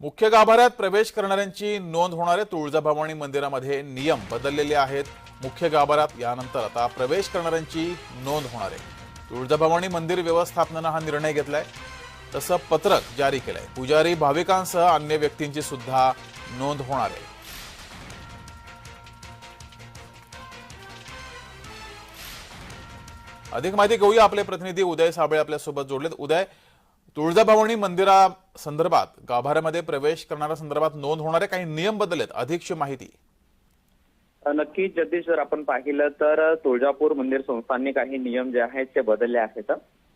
मुख्य गाभाऱ्यात प्रवेश करणाऱ्यांची नोंद होणारे तुळजाभवानी मंदिरामध्ये नियम बदललेले आहेत. मुख्य गाभाऱ्यात यानंतर आता प्रवेश करणाऱ्यांची नोंद होणार. आहे तुळजाभवानी मंदिर व्यवस्थापनानं हा निर्णय घेतलाय. तसं पत्रक जारी केलंय. पुजारी भाविकांसह अन्य व्यक्तींची सुद्धा नोंद होणार. आहे अधिक माहिती घेऊया. आपले प्रतिनिधी उदय साबळे आपल्यासोबत जोडलेत. उदय तुळजाभवानी मंदिरा संदर्भात गाभाऱ्यामध्ये प्रवेश करणाऱ्या संदर्भात नोंद होणारे काही नियम बदलेत अधिकची माहिती. नक्कीच जगदीश जर आपण पाहिलं तर तुळजापूर मंदिर संस्थांनी काही नियम जे आहेत ते बदलले आहेत.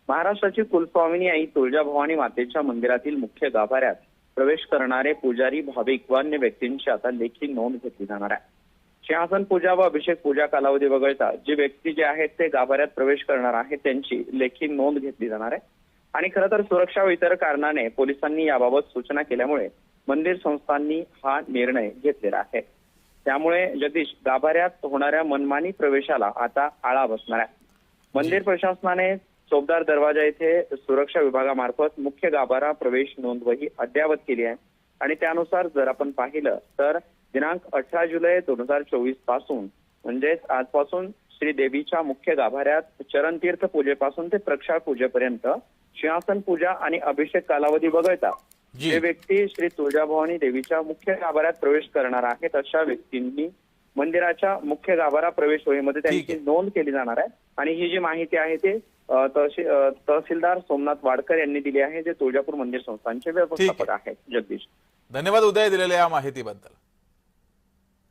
महाराष्ट्राची कुलस्वामिनी आई तुळजाभवानी मातेच्या मंदिरातील मुख्य गाभाऱ्यात प्रवेश करणारे पुजारी भाविक व अन्य व्यक्तींची आता लेखी नोंद घेतली जाणार आहे. सिंहासन पूजा व अभिषेक पूजा कालावधी वगळता जे व्यक्ती जे आहेत ते गाभाऱ्यात प्रवेश करणार आहेत त्यांची लेखी नोंद घेतली जाणार आहे. आणि खरं तर सुरक्षा व इतर कारणाने पोलिसांनी याबाबत सूचना केल्यामुळे मंदिर संस्थांनी हा निर्णय घेतलेला आहे. त्यामुळे जगदीश गाभाऱ्यात होणाऱ्या मनमानी प्रवेशाला आता आळा बसणार आहे. मंदिर प्रशासनाने चोपदार दरवाजा येथे सुरक्षा विभागामार्फत मुख्य गाभारा प्रवेश नोंदवही अद्ययावत केली आहे. आणि त्यानुसार जर आपण पाहिलं तर दिनांक अठरा जुलै दोन हजार चोवीसपासून म्हणजेच आजपासून श्री देवीच्या मुख्य गाभाऱ्यात चरणतीर्थ पूजेपासून ते प्रक्षाळ पूजेपर्यंत सिंहासन पूजा आणि अभिषेक कालावधी वगळता जी. व्यक्ती श्री तुळजाभवानी देवीच्या मुख्य गाभाऱ्यात प्रवेश करणार आहेत अशा व्यक्तींनी मंदिराच्या मुख्य गाभारा प्रवेश ठीक त्यांची नोंद केली जाणार आहे. आणि ही जी माहिती आहे ते तहसीलदार सोमनाथ वाडकर यांनी दिली आहे जे तुळजापूर मंदिर संस्थानचे व्यवस्थापक आहेत. जगदीश. धन्यवाद उदय दिलेल्या या माहितीबद्दल.